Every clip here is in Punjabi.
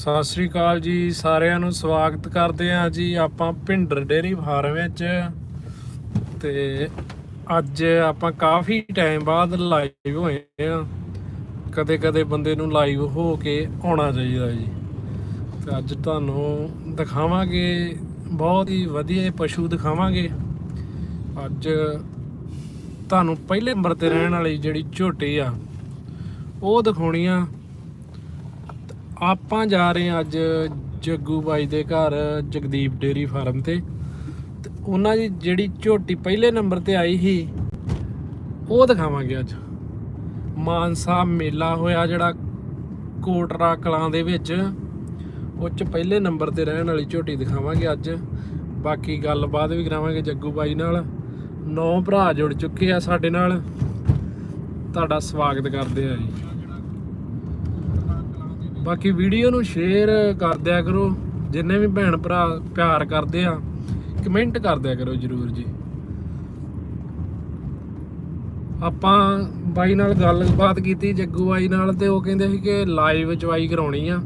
ਸਤਿ ਸ੍ਰੀ ਅਕਾਲ ਜੀ, ਸਾਰਿਆਂ ਨੂੰ ਸਵਾਗਤ ਕਰਦੇ ਹਾਂ ਜੀ ਆਪਾਂ ਭਿੰਡਰ ਡੇਰੀ ਫਾਰਮ ਵਿੱਚ। ਤੇ ਅੱਜ ਆਪਾਂ ਕਾਫੀ ਟਾਈਮ ਬਾਅਦ ਲਾਈਵ ਹੋਏ ਆ ਕਦੇ ਕਦੇ ਬੰਦੇ ਨੂੰ ਲਾਈਵ ਹੋ ਕੇ ਆਉਣਾ ਚਾਹੀਦਾ ਜੀ। ਤੇ ਅੱਜ ਤੁਹਾਨੂੰ ਦਿਖਾਵਾਂਗੇ, ਬਹੁਤ ਹੀ ਵਧੀਆ ਪਸ਼ੂ ਦਿਖਾਵਾਂਗੇ। ਅੱਜ ਤੁਹਾਨੂੰ ਪਹਿਲੇ ਨੰਬਰ ਤੇ ਰਹਿਣ ਵਾਲੀ ਜਿਹੜੀ ਝੋਟੀ ਆ, ਉਹ ਦਿਖਾਉਣੀ ਆ। ਆਪਾਂ ਜਾ ਰਹੇ ਹਾਂ ਅੱਜ ਜੱਗੂ ਬਾਈ ਦੇ ਘਰ, ਜਗਦੀਪ ਡੇਰੀ ਫਾਰਮ ਤੇ। ਤੇ ਉਹਨਾਂ ਦੀ ਜਿਹੜੀ ਝੋਟੀ ਪਹਿਲੇ ਨੰਬਰ ਤੇ ਆਈ ਸੀ, ਉਹ ਦਿਖਾਵਾਂਗੇ ਅੱਜ। ਮਾਨਸਾ ਮੇਲਾ ਹੋਇਆ ਜਿਹੜਾ ਕੋਟਰਾ ਕਲਾਂ ਦੇ ਵਿੱਚ, ਉਹ ਚ ਪਹਿਲੇ ਨੰਬਰ ਤੇ ਰਹਿਣ ਵਾਲੀ ਝੋਟੀ ਦਿਖਾਵਾਂਗੇ ਅੱਜ। ਬਾਕੀ ਗੱਲਬਾਤ ਵੀ ਕਰਾਵਾਂਗੇ ਜੱਗੂ ਬਾਈ ਨਾਲ। ਨੌ ਭਰਾ ਜੁੜ ਚੁੱਕੇ ਆ ਸਾਡੇ ਨਾਲ। ਤੁਹਾਡਾ ਸਵਾਗਤ ਕਰਦੇ ਆ ਜੀ। ਬਾਕੀ ਵੀਡੀਓ ਨੂੰ ਸ਼ੇਅਰ ਕਰ ਦਿਆ ਕਰੋ, ਜਿੰਨੇ ਵੀ ਭੈਣ ਭਰਾ ਪਿਆਰ ਕਰਦੇ ਆ ਕਮੈਂਟ ਕਰ ਦਿਆ ਕਰੋ ਜਰੂਰ ਜੀ। ਆਪਾਂ ਬਾਈ ਨਾਲ ਗੱਲਬਾਤ ਕੀਤੀ, ਜੱਗੂ ਬਾਈ ਨਾਲ, ਤੇ ਉਹ ਕਹਿੰਦੇ ਸੀ ਕਿ ਲਾਈਵ ਚਵਾਈ ਕਰਾਉਣੀ ਆ।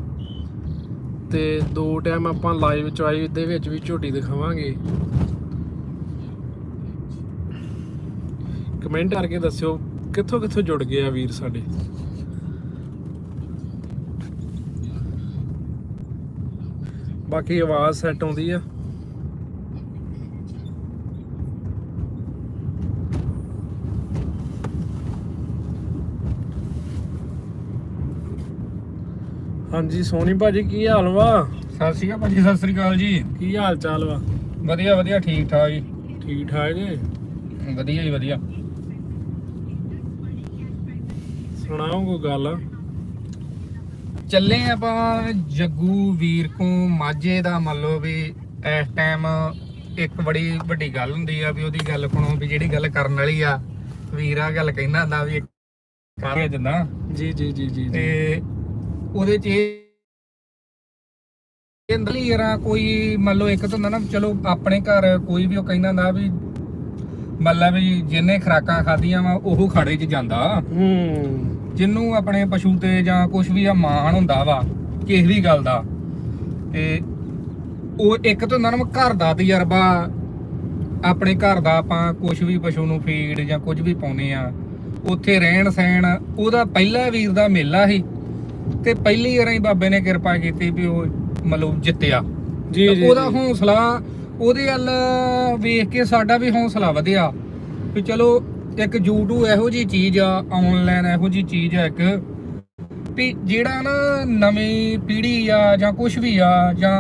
ਤੇ ਦੋ ਟਾਈਮ ਆਪਾਂ ਲਾਈਵ ਚਵਾਈ ਦੇ ਵਿੱਚ ਵੀ ਝੋਟੀ ਦਿਖਾਵਾਂਗੇ। ਕਮੈਂਟ ਕਰਕੇ ਦੱਸਿਓ ਕਿੱਥੋਂ ਕਿੱਥੋਂ ਜੁੜ ਗਏ ਆ ਵੀਰ ਸਾਡੇ? ਬਾਕੀ ਆਵਾਜ਼ ਸੈੱਟ ਆਉਂਦੀ ਆ। ਹਾਂਜੀ ਸੋਨੀ ਭਾਜੀ ਕੀ ਹਾਲ ਵਾ? ਸਤਿ ਸ਼੍ਰੀ ਅਕਾਲ ਭਾਜੀ ਸਤਿ ਸ਼੍ਰੀ ਅਕਾਲ ਜੀ। ਕੀ ਹਾਲ ਚਾਲ ਵਾ? ਵਧੀਆ ਵਧੀਆ ਠੀਕ ਠਾਕ ਜੀ। ਠੀਕ ਠਾਕ ਜੀ? ਵਧੀਆ ਜੀ ਵਧੀਆ। ਸੁਣਾਓ ਕੋਈ ਗੱਲ? ਚੱਲੇ ਆਪਾਂ ਜੱਗੂ ਵੀਰ ਕੋ ਮਾਝੇ ਦਾ ਮੰਨ ਲਓ ਵੀ ਇਸ ਟਾਈਮ ਇੱਕ ਬੜੀ ਵੱਡੀ ਗੱਲ ਹੁੰਦੀ ਆ ਵੀ ਉਹਦੀ ਗੱਲ ਸੁਣੋ ਵੀ ਜਿਹੜੀ ਗੱਲ ਕਰਨ ਵਾਲੀ ਆ ਵੀਰ ਆ ਗੱਲ ਕਹਿੰਦਾ ਹੁੰਦਾ ਵੀ ਕਰ ਦਿੰਦਾ ਜੀ ਜੀ ਜੀ ਜੀ ਤੇ ਉਹਦੇ ਚ ਇਹ ਇੰਦਲੀ ਯਾਰਾ ਕੋਈ ਮੰਨ ਲਓ ਇੱਕ ਤਾਂ ਹੁੰਦਾ ਨਾ ਚਲੋ ਆਪਣੇ ਘਰ ਕੋਈ ਵੀ ਉਹ ਕਹਿੰਦਾ ਹੁੰਦਾ ਵੀ ਮਤਲਬ ਵੀ ਜਿਹਨੇ ਖਰਾਕਾਂ ਖਾਧੀਆਂ ਵਾ ਉਹ ਖਾੜੇ 'ਚ ਜਾਂਦਾ। ਹੂੰ। ਜਿਹਨੂੰ ਆਪਣੇ ਪਸ਼ੂ ਤੇ ਜਾਂ ਕੁਝ ਵੀ ਆ ਮਾਣ ਹੁੰਦਾ ਵਾ ਕਿਸੇ ਵੀ ਗੱਲ ਦਾ। ਤੇ ਉਹ ਇੱਕ ਤਾਂ ਹੁੰਦਾ ਨਾ ਘਰ ਦਾ ਤਜਰਬਾ ਆਪਣੇ ਘਰ ਦਾ ਆਪਾਂ ਕੁਝ ਵੀ ਪਸ਼ੂ ਨੂੰ ਫੀਡ ਜਾਂ ਕੁਝ ਵੀ ਪਾਉਨੇ ਆ ਉੱਥੇ ਰਹਿਣ ਸਹਿਣ ਉਹਦਾ ਪਹਿਲਾ ਵੀਰ ਦਾ ਮੇਲਾ ਸੀ। ਤੇ ਪਹਿਲੀ ਵਾਰ ਹੀ ਬਾਬੇ ਨੇ ਕਿਰਪਾ ਕੀਤੀ ਵੀ ਉਹ ਮਤਲਬ ਜਿੱਤਿਆ। ਜੀ ਜੀ ਉਹਦਾ ਜੀ। ਹੌਸਲਾ ਉਹਦੇ ਵੱਲ ਵੇਖ ਕੇ ਸਾਡਾ ਵੀ ਹੌਸਲਾ ਵਧਿਆ ਵੀ ਚਲੋ ਇੱਕ YouTube ਇਹੋ ਜੀ ਚੀਜ਼ ਆ ਆਨਲਾਈਨ ਇਹੋ ਜੀ ਚੀਜ਼ ਆ ਇੱਕ ਵੀ ਜਿਹੜਾ ਨਾ ਨਵੀਂ ਪੀੜ੍ਹੀ ਆ ਜਾਂ ਕੁਝ ਵੀ ਆ ਜਾਂ